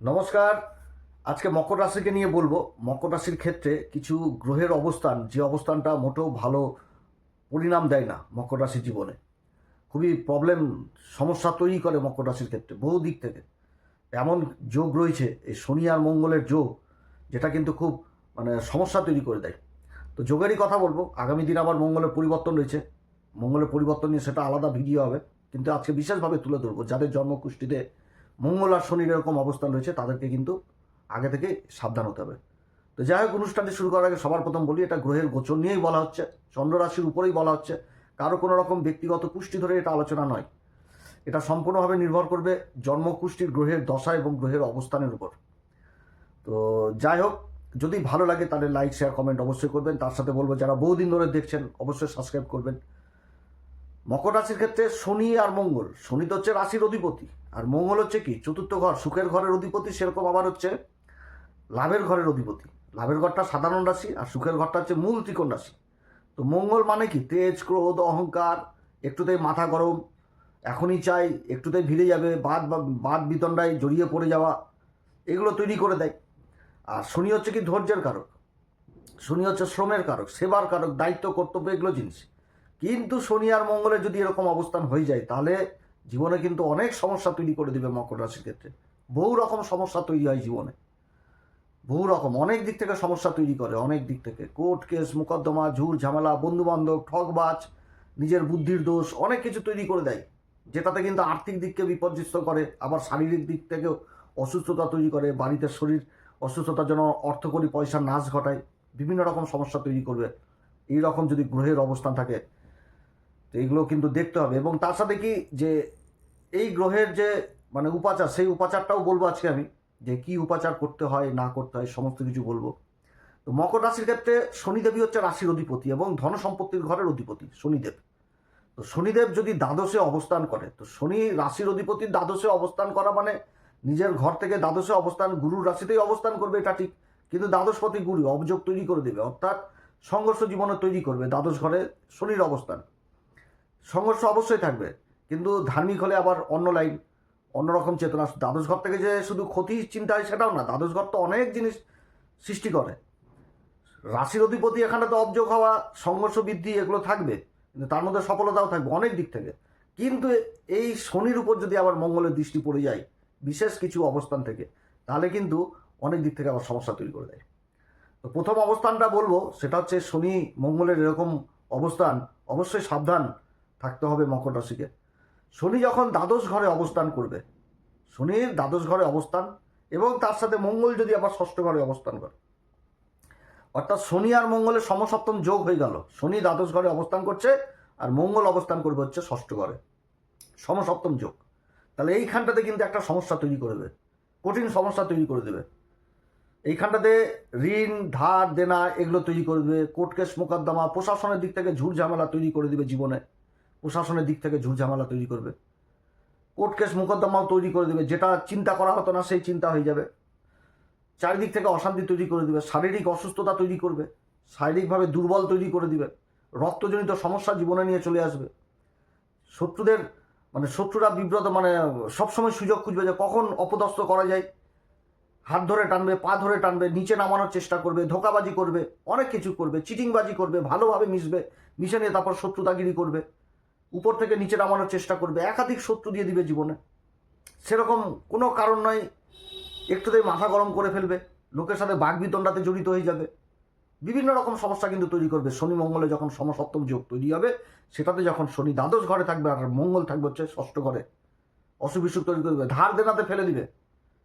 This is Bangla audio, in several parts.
নমস্কার। আজকে মকর রাশিকে নিয়ে বলব। মকর রাশির ক্ষেত্রে কিছু গ্রহের অবস্থান, যে অবস্থানটা মোটেও ভালো পরিণাম দেয় না মকর রাশির জীবনে। খুবই প্রবলেম সমস্যা তৈরি করে মকর রাশির ক্ষেত্রে, বহু দিক থেকে। এমন যোগ রয়েছে, এই শনি আর মঙ্গলের যোগ, যেটা কিন্তু খুব মানে সমস্যা তৈরি করে দেয়। তো যোগেরই কথা বলব, আগামী দিন আবার মঙ্গলের পরিবর্তন রয়েছে। মঙ্গলের পরিবর্তন নিয়ে সেটা আলাদা ভিডিও হবে। কিন্তু আজকে বিশেষভাবে তুলে ধরবো, যাদের জন্মকুষ্ঠিতে মঙ্গল আর শনির এরকম অবস্থান রয়েছে, তাদেরকে কিন্তু আগে থেকে সাবধান হতে হবে। তো যাই হোক, অনুষ্ঠানটি শুরু করার আগে সবার প্রথম বলি, এটা গ্রহের গোচর নিয়েই বলা হচ্ছে, চন্দ্র রাশির উপরেই বলা হচ্ছে। কারও কোনো রকম ব্যক্তিগত কুষ্টি ধরে এটা আলোচনা নয়। এটা সম্পূর্ণভাবে নির্ভর করবে জন্মকুষ্ঠির গ্রহের দশা এবং গ্রহের অবস্থানের উপর। তো যাই হোক, যদি ভালো লাগে তাহলে লাইক শেয়ার কমেন্ট অবশ্যই করবেন। তার সাথে বলব, যারা বহুদিন ধরে দেখছেন, অবশ্যই সাবস্ক্রাইব করবেন। মকর রাশির ক্ষেত্রে শনি আর মঙ্গল। শনি তো হচ্ছে রাশির অধিপতি। আর মঙ্গল হচ্ছে কি? চতুর্থ ঘর, সুখের ঘরের অধিপতি, সেরকম আবার হচ্ছে লাভের ঘরের অধিপতি। লাভের ঘরটা সাধারণ রাশি আর সুখের ঘরটা হচ্ছে মূল ত্রিকোণ রাশি। তো মঙ্গল মানে কি? তেজ, ক্রোধ, অহংকার একটুতেই মাথা গরম, এখনই চাই একটুতেই ভিড়ে যাবে, বাদ বাদ বিতণ্ডায় জড়িয়ে পড়ে যাওয়া, এগুলো তৈরি করে দেয়। আর শনি হচ্ছে কি ধৈর্যের কারক। শনি হচ্ছে শ্রমের কারক, সেবার কারক, দায়িত্ব, কর্তব্য, এগুলো জিনিস। কিন্তু শনি আর মঙ্গলের যদি এরকম অবস্থান হয়ে যায়, তাহলে জীবনে কিন্তু অনেক সমস্যা তৈরি করে দিবে মকর রাশির ক্ষেত্রে। বহু রকম সমস্যা তৈরি হয় জীবনে। বহু রকম, অনেক দিক থেকে সমস্যা তৈরি করে, অনেক দিক থেকে। কোর্ট কেস, মোকদ্দমা ঝুর ঝামেলা, বন্ধুবান্ধব ঠকবাজ নিজের বুদ্ধির দোষ, অনেক কিছু তৈরি করে দেয়। যেটাতে কিন্তু আর্থিক দিককে বিপর্যস্ত করে, আবার শারীরিক দিক থেকেও অসুস্থতা তৈরি করে, বাড়িতে শরীর অসুস্থতার জন্য অর্থকরী পয়সা নাশ ঘটায়, বিভিন্ন রকম সমস্যা তৈরি করবে। এই রকম যদি গ্রহের অবস্থান থাকে তো এইগুলো কিন্তু দেখতে হবে। এবং তার সাথে কি যে এই গ্রহের যে মানে উপাচার, সেই উপাচারটাও বলব আজকে আমি, যে কি উপাচার করতে হয়, না করতে হয়, সমস্ত কিছু বলব। তো মকর রাশির ক্ষেত্রে শনিদেবী হচ্ছে রাশির অধিপতি এবং ধন সম্পত্তির ঘরের অধিপতি, শনিদেব। তো শনিদেব যদি দ্বাদশে অবস্থান করে, তো শনি রাশির অধিপতির দ্বাদশে অবস্থান করা মানে নিজের ঘর থেকে দ্বাদশে অবস্থান, গুরুর রাশিতেই অবস্থান করবে এটা ঠিক। কিন্তু দ্বাদশপতি গুরু অভিযোগ তৈরি করে দেবে, অর্থাৎ সংঘর্ষ জীবনে তৈরি করবে দ্বাদশ ঘরে শনির অবস্থান। সংঘর্ষ অবশ্যই থাকবে। কিন্তু ধার্মিক হলে আবার অন্য লাইন অন্যরকম চেতনা। দ্বাদশ ঘর থেকে যে শুধু ক্ষতি চিন্তা হয় সেটাও না, দ্বাদশ ঘর তো অনেক জিনিস সৃষ্টি করে। রাশির অধিপতি এখানে তো অবযোগ হওয়া, সংঘর্ষ বৃদ্ধি এগুলো থাকবে, কিন্তু তার মধ্যে সফলতাও থাকবে অনেক দিক থেকে। কিন্তু এই শনির উপর যদি আবার মঙ্গলের দৃষ্টি পড়ে যায়, বিশেষ কিছু অবস্থান থেকে, তাহলে কিন্তু অনেক দিক থেকে আবার সমস্যা তৈরি করে দেয়। তো প্রথম অবস্থানটা বলব, সেটা হচ্ছে শনি মঙ্গলের এরকম অবস্থান, অবশ্যই সাবধান। থাকতে হবে মকর রাশিকে। শনি যখন দ্বাদশ ঘরে অবস্থান করবে, শনির দ্বাদশ ঘরে অবস্থান এবং তার সাথে মঙ্গল যদি আবার ষষ্ঠ ঘরে অবস্থান করে। অর্থাৎ শনি আর মঙ্গলের সমসপ্তম যোগ হয়ে গেল। শনি দ্বাদশ ঘরে অবস্থান করছে আর মঙ্গল অবস্থান করবে হচ্ছে ষষ্ঠ ঘরে। সমসপ্তম যোগ। তাহলে এইখানটাতে কিন্তু একটা সমস্যা তৈরি করবে কঠিন সমস্যা তৈরি করে দেবে। এইখানটাতে ঋণ, ধার, দেনা এগুলো তৈরি করে দেবে। কোর্ট কেস, মোকদ্দমা, প্রশাসনের দিক থেকে ঝুট ঝামেলা তৈরি করে দেবে জীবনে। প্রশাসনের দিক থেকে ঝুট ঝামেলা তৈরি করবে। কোর্ট কেস মোকদ্দমাও তৈরি করে দেবে। যেটা চিন্তা করা হতো না, সেই চিন্তা হয়ে যাবে। চারিদিক থেকে অশান্তি তৈরি করে দেবে। শারীরিক অসুস্থতা তৈরি করবে। শারীরিকভাবে দুর্বল তৈরি করে দিবে। রক্তজনিত সমস্যা জীবনে নিয়ে চলে আসবে। শত্রুদের মানে শত্রুরা বিব্রত মানে সবসময় সুযোগ খুঁজবে যে কখন অপদস্থ করা যায়। হাত ধরে টানবে, পা ধরে টানবে, নিচে নামানোর চেষ্টা করবে, ধোকাবাজি করবে, অনেক কিছু করবে, চিটিংবাজি করবে, ভালোভাবে মিশবে, মিশে নিয়ে তারপর শত্রুতাগিরি করবে। উপর থেকে নিচে নামানোর চেষ্টা করবে, একাধিক শত্রু দিয়ে দিবে জীবনে। সেরকম কোনো কারণ নয় একটুতেই মাথা গরম করে ফেলবে, লোকের সাথে বাঘ বিতণ্ডাতে জড়িত হয়ে যাবে। বিভিন্ন রকম সমস্যা কিন্তু তৈরি করবে। শনি মঙ্গলে যখন সমসপ্তম যোগ তৈরি হবে, সেটাতে যখন শনি দ্বাদশ ঘরে থাকবে আর মঙ্গল থাকবে হচ্ছে ষষ্ঠ ঘরে অসুখ বিসুখ তৈরি করবে। ধার দেনাতে ফেলে দিবে।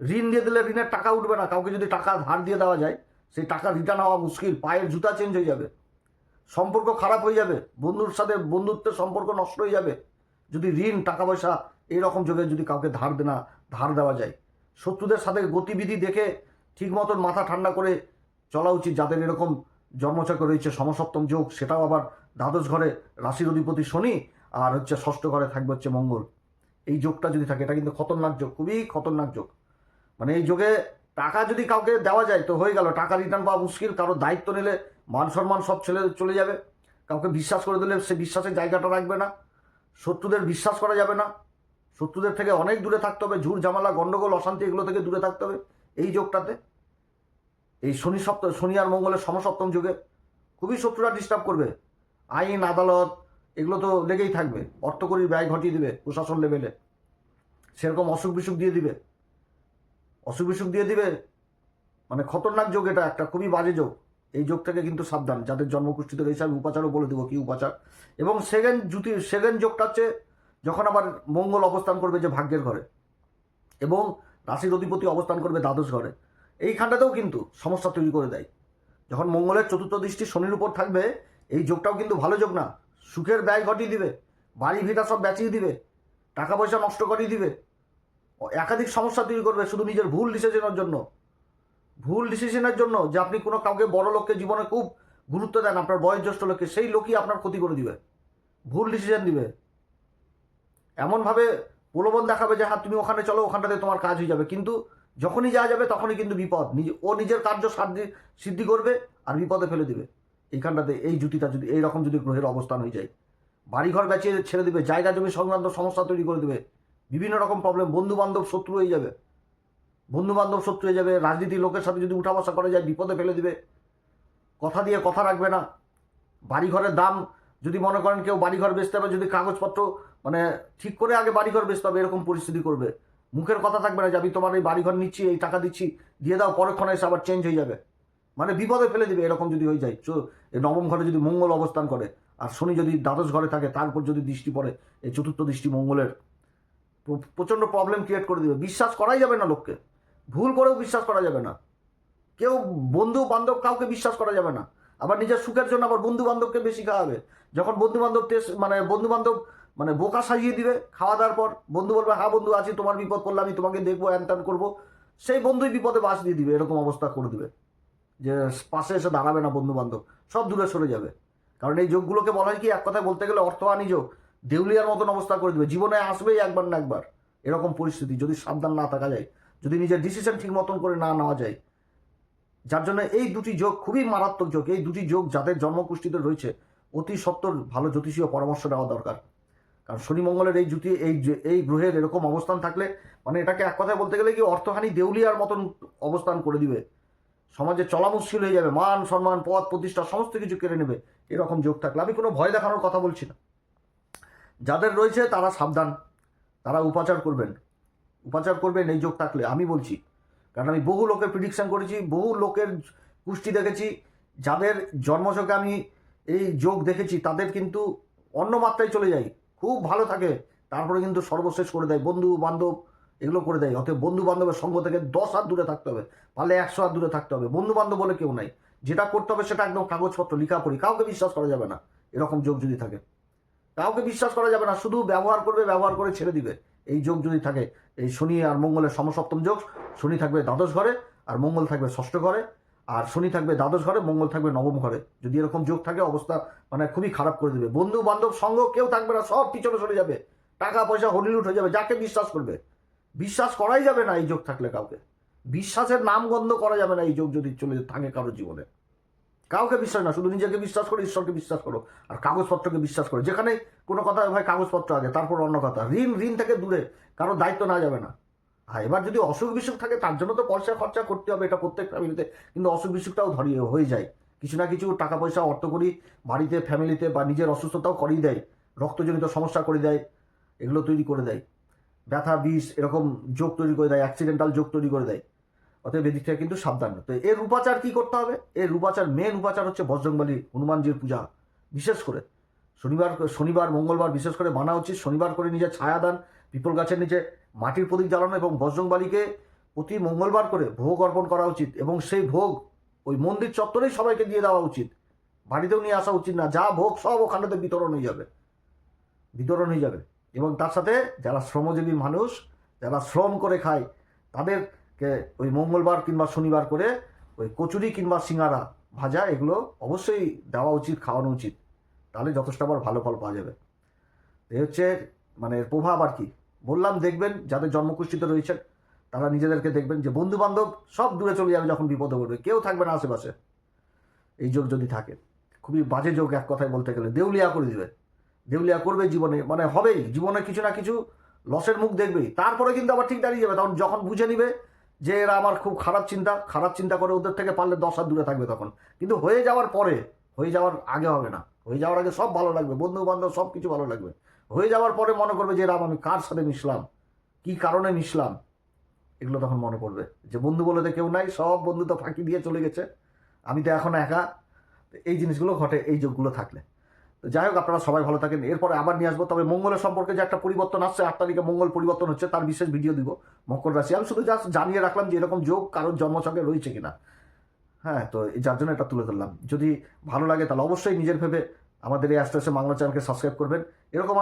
ঋণ দিয়ে দিলে ঋণের টাকা উঠবে না, কাউকে যদি টাকা ধার দিয়ে দেওয়া যায়, সেই টাকা রিটার্ন হওয়া মুশকিল, পায়ের জুতা চেঞ্জ হয়ে যাবে। সম্পর্ক খারাপ হয়ে যাবে, বন্ধুর সাথে বন্ধুত্বের সম্পর্ক নষ্ট হয়ে যাবে। যদি ঋণ টাকা পয়সা এইরকম যোগে যদি কাউকে ধার দেনা, ধার দেওয়া যায়, শত্রুদের সাথে গতিবিধি দেখে ঠিক মতন মাথা ঠান্ডা করে চলা উচিত যাদের এরকম জন্মচক্র রয়েছে সমসপ্তম যোগ, সেটাও আবার দ্বাদশ ঘরে রাশির অধিপতি শনি আর হচ্ছে ষষ্ঠ ঘরে থাকবে হচ্ছে মঙ্গল। এই যোগটা যদি থাকে, এটা কিন্তু খতরনাক যোগ, খুবই খতরনাক যোগ। মানে এই যোগে টাকা যদি কাউকে দেওয়া যায়, তো হয়ে গেল, টাকা রিটার্ন পাওয়া মুশকিল, কারও দায়িত্ব নিলে মান সম্মান সব ছেলে চলে যাবে। কাউকে বিশ্বাস করে দিলে সে বিশ্বাসের জায়গাটা রাখবে না। শত্রুদের বিশ্বাস করা যাবে না। শত্রুদের থেকে অনেক দূরে থাকতে হবে। ঝুর ঝামেলা, গন্ডগোল, অশান্তি এগুলো থেকে দূরে থাকতে হবে। এই যোগটাতে। এই শনি সপ্তাহ শনি আর মঙ্গলের সমসপ্তম যুগে খুবই শত্রুরা ডিস্টার্ব করবে। আইন, আদালত, এগুলো তো লেগেই থাকবে। অর্থকরীর ব্যয় ঘটিয়ে দিবে প্রশাসন লেভেলে সেরকম অসুখ বিসুখ দিয়ে দিবে। অসুখ বিসুখ দিয়ে দিবে। মানে খতরনাক যোগ এটা একটা, খুবই বাজে যোগ। এই যোগ থেকে কিন্তু সাবধান, যাদের জন্মকুষ্ঠিতে রয়েছে আমি উপাচারও বলে দেবো কি উপাচার। এবং সেকেন্ড জুতি সেকেন্ড যোগটা হচ্ছে যখন আবার মঙ্গল অবস্থান করবে যে ভাগ্যের ঘরে এবং রাশির অধিপতি অবস্থান করবে দ্বাদশ ঘরে, এইখানটাতেও কিন্তু সমস্যা তৈরি করে দেয়। যখন মঙ্গলের চতুর্থ দৃষ্টি শনির উপর থাকবে, এই যোগটাও কিন্তু ভালো যোগ না। সুখের ব্যয় ঘটিয়ে দিবে, বাড়ি ভিটা সব বেচিয়ে দিবে, টাকা পয়সা নষ্ট করিয়ে দিবে। একাধিক সমস্যা তৈরি করবে, শুধু নিজের ভুল ডিসিশনের জন্য। ভুল ডিসিশনের জন্য যে আপনি কোনো কাউকে বড় লোককে জীবনে খুব গুরুত্ব দেন, আপনার বয়োজ্যেষ্ঠ লোককে, সেই লোকই আপনার ক্ষতি করে দিবে। ভুল ডিসিশন দিবে। এমনভাবে প্রলোভন দেখাবে যে হ্যাঁ তুমি ওখানে চলো, ওখানটাতে তোমার কাজ হয়ে যাবে। কিন্তু যখনই যাওয়া যাবে, তখনই কিন্তু বিপদ। নিজে, ও নিজের কার্য সাধ্যি, সিদ্ধি করবে আর বিপদে ফেলে দিবে। এইখানটাতে এই জুতিটা যদি এইরকম যদি গ্রহের অবস্থান হয়ে যায়। বাড়িঘর বেঁচে ছেড়ে দিবে, জায়গা জমি সংক্রান্ত সমস্যা তৈরি করে দেবে। বিভিন্ন রকম প্রবলেম বন্ধু বান্ধব শত্রু হয়ে যাবে। বন্ধু বান্ধব শত্রু হয়ে যাবে, রাজনীতির লোকের সাথে যদি উঠা বসা করা যায়, বিপদে ফেলে দিবে। কথা দিয়ে কথা রাখবে না। বাড়িঘরের দাম যদি মনে করেন কেউ বাড়িঘর বেচতে হবে যদি কাগজপত্র মানে ঠিক করে আগে বাড়িঘর বেচতে হবে, এরকম পরিস্থিতি করবে। মুখের কথা থাকবে না যে, আমি তোমার এই বাড়িঘর নিচ্ছি, এই টাকা দিচ্ছি, দিয়ে দাও পরক্ষণে এসে আবার চেঞ্জ হয়ে যাবে। মানে বিপদে ফেলে দিবে, এরকম যদি হয়ে যায়। এই নবম ঘরে যদি মঙ্গল অবস্থান করে, আর শনি যদি দ্বাদশ ঘরে থাকে, তার উপর যদি দৃষ্টি পড়ে এই চতুর্থ দৃষ্টি মঙ্গলের প্র- প্রচণ্ড প্রবলেম ক্রিয়েট করে দিবে। বিশ্বাস করাই যাবে না লোককে। ভুল করেও বিশ্বাস করা যাবে না। কেউ বন্ধু বান্ধব কাউকে বিশ্বাস করা যাবে না। আবার নিজের সুখের জন্য আবার বন্ধু বান্ধবকে বেশি খাওয়াবে যখন বন্ধু বান্ধব টেস্ট মানে বন্ধু বান্ধব মানে বোকা সাজিয়ে দিবে খাওয়া দাওয়ার পর, বন্ধু বলবে হ্যাঁ বন্ধু, আছি, তোমার বিপদ পড়লে আমি তোমাকে দেখব হ্যান ত্যান করব। সেই বন্ধুই বিপদে বাস দিয়ে দিবে, এরকম অবস্থা করে দিবে। যে পাশে এসে দাঁড়াবে না বন্ধু বান্ধব, সব দূরে সরে যাবে। কারণ এই যোগগুলোকে বলা হয় কি, এক কথায় বলতে গেলে অর্থহানি যোগ। দেউলিয়ার মতন অবস্থা করে দেবে। জীবনে আসবেই একবার না একবার, এরকম পরিস্থিতি, যদি সাবধান না থাকা যায়। যদি নিজের ডিসিশন ঠিক মতন করে না নেওয়া যায়, যার জন্য এই দুটি যোগ খুবই মারাত্মক যোগ, এই দুটি যোগ যাদের জন্মকুষ্ঠিতে রয়েছে, অতি সত্তর ভালো জ্যোতিষীয় পরামর্শ নেওয়া দরকার। কারণ শনি মঙ্গলের এই জুতি এই এই গ্রহের এরকম অবস্থান থাকলে মানে এটাকে এক কথায় বলতে গেলে কি অর্থহানি দেউলিয়ার মতন অবস্থান করে দিবে। সমাজে চলা মুশকিল হয়ে যাবে, মান, সম্মান, পদ, প্রতিষ্ঠা, সমস্ত কিছু কেড়ে নেবে, এরকম যোগ থাকলে। আমি কোনো ভয় দেখানোর কথা বলছি না। যাদের রয়েছে তারা সাবধান, তারা উপাচার করবেন। উপাচার করবেন, এই যোগ থাকলে, আমি বলছি। কারণ আমি বহু লোকের প্রিডিকশন করেছি, বহু লোকের কুষ্টি দেখেছি, যাদের জন্মযোগে আমি এই যোগ দেখেছি, তাদের কিন্তু অন্য মাত্রায় চলে যায়, খুব ভালো থাকে, তারপরে কিন্তু সর্বশেষ করে দেয়, বন্ধু বান্ধব এগুলো করে দেয়, অতএব বন্ধু বান্ধবের সঙ্গ থেকে দশ হাত দূরে থাকতে হবে, পারলে একশো হাত দূরে থাকতে হবে, বন্ধু বান্ধব বলে কেউ নাই, যেটা করতে হবে সেটা একদম কাগজপত্র, লিখা পড়ি, কাউকে বিশ্বাস করা যাবে না, এরকম যোগ যদি থাকে। কাউকে বিশ্বাস করা যাবে না, শুধু ব্যবহার করবে, ব্যবহার করে ছেড়ে দিবে, এই যোগ যদি থাকে এই শনি আর মঙ্গলের সমসপ্তম যোগ, শনি থাকবে দ্বাদশ ঘরে আর মঙ্গল থাকবে ষষ্ঠ ঘরে, আর শনি থাকবে দ্বাদশ ঘরে, মঙ্গল থাকবে নবম ঘরে। যদি এরকম যোগ থাকে, অবস্থা মানে খুবই খারাপ করে দেবে। বন্ধু বান্ধব সঙ্গ, কেউ থাকবে না, সব পিছনে সরে যাবে। টাকা পয়সা হলিলুট হয়ে যাবে, যাকে বিশ্বাস করবে। বিশ্বাস করাই যাবে না এই যোগ থাকলে কাউকে। বিশ্বাসের নাম গন্ধ করা যাবে না এই যোগ যদি চলে থাকে কারোর জীবনে। কাউকে বিশ্বাস না, শুধু নিজেকে বিশ্বাস করো, ঈশ্বরকে বিশ্বাস করো। আর কাগজপত্রকে বিশ্বাস করো। যেখানে কোনো কথা ভাই কাগজপত্র আগে, তারপর অন্য কথা। ঋণ ঋণ থেকে দূরে, কারও দায়িত্ব না যাবে না। হ্যাঁ এবার যদি অসুখ বিসুখ থাকে, তার জন্য তো পয়সা খরচা করতে হবে এটা প্রত্যেক ফ্যামিলিতে কিন্তু অসুখ বিসুখটাও ধরিয়ে হয়ে যায়। কিছু না কিছু টাকা পয়সা অর্থ করি, বাড়িতে ফ্যামিলিতে বা নিজের অসুস্থতাও করেই দেয়। রক্তজনিত সমস্যা করে দেয়। এগুলো তৈরি করে দেয়। ব্যথা, বিষ, এরকম যোগ তৈরি করে দেয় অ্যাক্সিডেন্টাল যোগ তৈরি করে দেয়। অতএব এদিক থেকে কিন্তু সাবধান। তো এর উপাচার কি করতে হবে? এর উপাচার মেন উপাচার হচ্ছে বজরংবলী হনুমানজির পূজা, বিশেষ করে। শনিবার শনিবার, মঙ্গলবার বিশেষ করে মানা উচিত। শনিবার করে নিজের ছায়াদান, পিপল গাছের নিচে মাটির প্রদীপ জ্বালানো এবং বজরংবালিকে প্রতি মঙ্গলবার করে ভোগ অর্পণ করা উচিত এবং সেই ভোগ ওই মন্দির চত্বরেই সবাইকে দিয়ে দেওয়া উচিত। বাড়িতেও নিয়ে আসা উচিত না। যা ভোগ সব ওখানেতে বিতরণ হয়ে যাবে। বিতরণ হয়ে যাবে। এবং তার সাথে যারা শ্রমজীবী মানুষ, যারা শ্রম করে খায় তাদেরকে ওই মঙ্গলবার কিংবা শনিবার করে ওই কচুরি কিংবা সিঙ্গারা ভাজা, এগুলো অবশ্যই দেওয়া উচিত, খাওয়ানো উচিত। তাহলে যথেষ্ট আবার ভালো ফল পাওয়া যাবে। এই হচ্ছে মানে প্রভাব আর কি। বললাম, দেখবেন, যাদের জন্মকুষ্ঠিতে রয়েছেন তারা নিজেদেরকে দেখবেন যে বন্ধু বান্ধব সব দূরে চলে যাবে যখন বিপদে পড়বে। কেউ থাকবে না আশেপাশে। এই যোগ যদি থাকে, খুবই বাজে যোগ এক কথায় বলতে গেলে। দেউলিয়া করে দিবে। দেউলিয়া করবে জীবনে মানে হবেই। জীবনে কিছু না কিছু লসের মুখ দেখবেই। তারপরে কিন্তু আবার ঠিক দাঁড়িয়ে যাবে। তখন যখন বুঝে নিবে যে এরা আমার খুব খারাপ চিন্তা খারাপ চিন্তা করে ওদের থেকে পারলে দশ হাত দূরে থাকবে তখন। কিন্তু হয়ে যাওয়ার পরে, হয়ে যাওয়ার আগে হবে না। হয়ে যাওয়ার আগে সব ভালো লাগবে বন্ধু বান্ধব সব কিছু ভালো লাগবে। হয়ে যাওয়ার পরে মনে করবে যে রাম আমি কার সাথে মিশলাম? কি কারণে মিশলাম? এগুলো তখন মনে পড়বে। যে বন্ধু বলে তো কেউ নাই, সব বন্ধু তো ফাঁকি দিয়ে চলে গেছে। আমি তো এখন একা। এই জিনিসগুলো ঘটে, এই যোগগুলো থাকলে। যাই হোক, আপনারা সবাই ভালো থাকেন। এরপরে আবার নিয়ে আসব। তবে মঙ্গলের সম্পর্কে যে একটা পরিবর্তন আসছে, আট তারিখে মঙ্গল পরিবর্তন হচ্ছে, তার বিশেষ ভিডিও দিব, মকর রাশি। আমি শুধু জাস্ট জানিয়ে রাখলাম যে এরকম যোগ কারোর জন্মছকে রয়েছে কিনা। হ্যাঁ তো যার জন্য এটা তুলে ধরলাম। যদি ভালো লাগে তাহলে অবশ্যই নিজের ভেবে আমাদের এই আস্তে আস্তে বাংলা চ্যানেলকে সাবস্ক্রাইব করবেন। এরকম